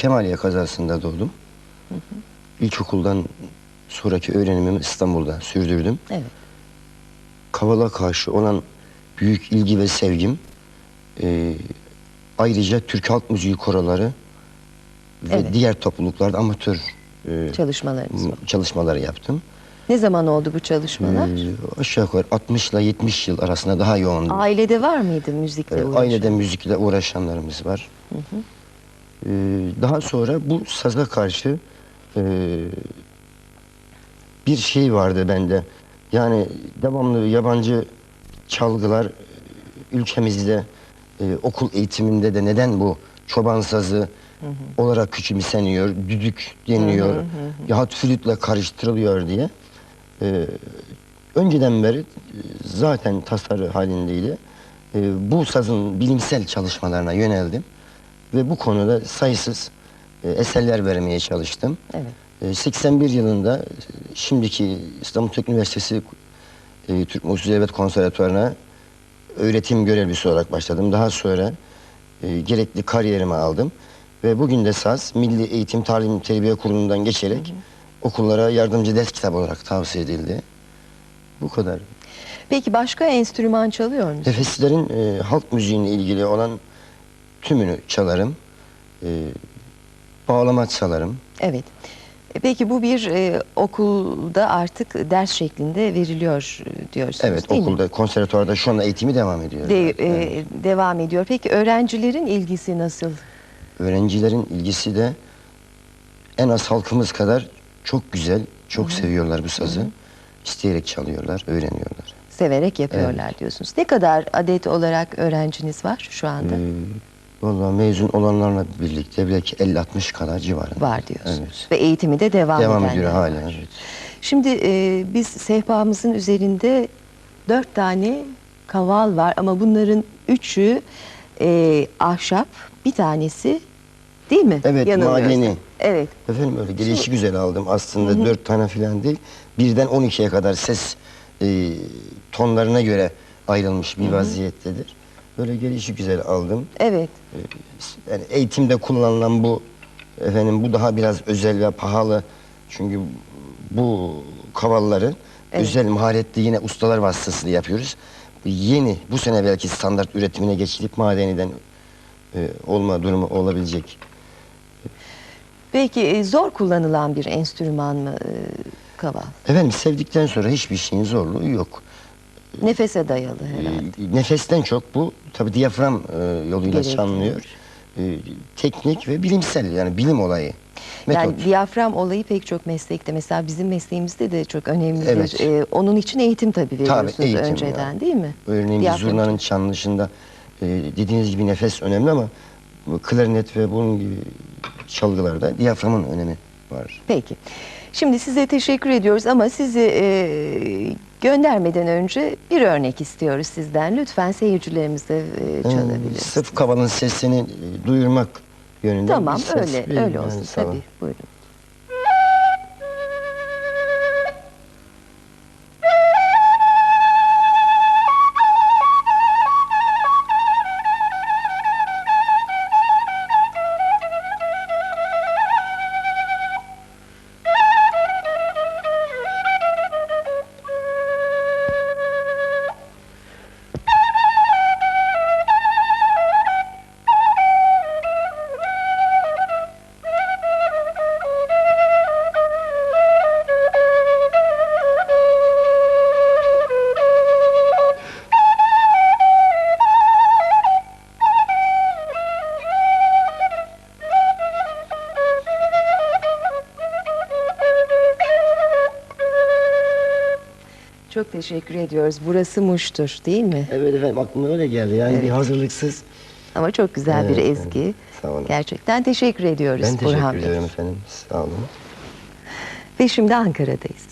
Kemaliye kazasında doğdum. İlkokuldan sonraki öğrenimimi İstanbul'da sürdürdüm. Evet. Kavala karşı olan büyük ilgi ve sevgim e, ayrıca Türk halk müziği koroları ve Evet. diğer topluluklarda amatör e, Çalışmalarınız var. çalışmaları yaptım. Ne zaman oldu bu çalışmalar? E, aşağı yukarı 60 ile 70 yıl arasında daha yoğun. Ailede var mıydı müzikle E, uğraşan? ailede müzikle uğraşanlarımız var. E, daha sonra bu saza karşı e, bir şey vardı bende. Yani devamlı yabancı çalgılar e, ülkemizde e, okul eğitiminde de neden bu çoban sazı olarak küçümseniyor, düdük deniliyor, yahut flütle karıştırılıyor diye. E, önceden beri e, zaten tasarı halindeydi. E, bu sazın bilimsel çalışmalarına yöneldim ve bu konuda sayısız e, eserler vermeye çalıştım. Evet. E, 81 yılında e, şimdiki İstanbul Teknik Üniversitesi e, Türk Müzik Devlet Konservatuvarı'na öğretim görevlisi olarak başladım. Daha sonra e, gerekli kariyerimi aldım. Ve bugün de saz Milli Eğitim Talim Terbiye Kurulu'ndan geçerek okullara yardımcı ders kitabı olarak tavsiye edildi. Bu kadar. Peki başka enstrüman çalıyor musunuz? Nefeslerin e, halk müziğine ilgili olan tümünü çalarım. E, bağlama çalarım. Evet. E, Peki bu bir e, okulda artık ders şeklinde veriliyor e, diyorsunuz Evet değil mi? okulda, konservatuvarda şu anda eğitimi devam ediyor. De- Evet. e, devam ediyor. Peki öğrencilerin ilgisi nasıl? Öğrencilerin ilgisi de en az halkımız kadar çok güzel, çok seviyorlar bu sazı. İsteyerek çalıyorlar, öğreniyorlar. Severek yapıyorlar diyorsunuz. Ne kadar adet olarak öğrenciniz var şu anda? Ee, vallahi mezun olanlarla birlikte belki 50-60 kadar civarında. var diyorsunuz. Evet. Ve eğitimi de devam, Devam edenler ediyor hala. Evet. Şimdi e, biz sehpamızın üzerinde dört tane kaval var ama bunların üçü e, ahşap, bir tanesi değil mi? Evet, madeni. Evet. Efendim öyle gelişi güzel aldım. Aslında dört tane falan değil. Birden 12'ye kadar ses e, tonlarına göre ayrılmış bir vaziyettedir. Böyle gelişi güzel aldım. Evet. Yani eğitimde kullanılan bu efendim bu daha biraz özel ve pahalı. Çünkü bu kavalları Evet. özel maharetli yine ustalar vasıtasıyla yapıyoruz. Bu Yeni bu sene belki standart üretimine geçilip madeniden e, olma durumu olabilecek. Peki e, zor kullanılan bir enstrüman mı e, kaval? Efendim sevdikten sonra hiçbir şeyin zorluğu yok. Nefese dayalı herhalde. E, nefesten çok bu tabi diyafram e, yoluyla Gerekiyor. çalınıyor. E, teknik ve bilimsel yani bilim olayı. Metot. Yani diyafram olayı pek çok meslekte mesela bizim mesleğimizde de çok önemlidir. Evet. E, onun için eğitim tabii veriyorsunuz eğitim önceden yani. değil mi? Örneğin Diyafram zurnanın çalınışında e, dediğiniz gibi nefes önemli ama bu klarnet ve bunun gibi çalgılarda diyaframın önemi var. Peki. Şimdi size teşekkür ediyoruz ama sizi e, göndermeden önce bir örnek istiyoruz sizden. Lütfen seyircilerimize e, Ee, çalabilirsiniz. sırf kavalın sesini e, duyurmak yönünde Tamam öyle öyle olsun tabii. Buyurun. Çok teşekkür ediyoruz. Burası Muş'tur değil mi? Evet efendim aklıma öyle geldi yani Evet. bir hazırlıksız. Ama çok güzel bir Evet, ezgi. evet. Sağ olun. Gerçekten teşekkür ediyoruz Ben teşekkür Burhan Bey. ediyorum efendim sağ olun. Ve şimdi Ankara'dayız.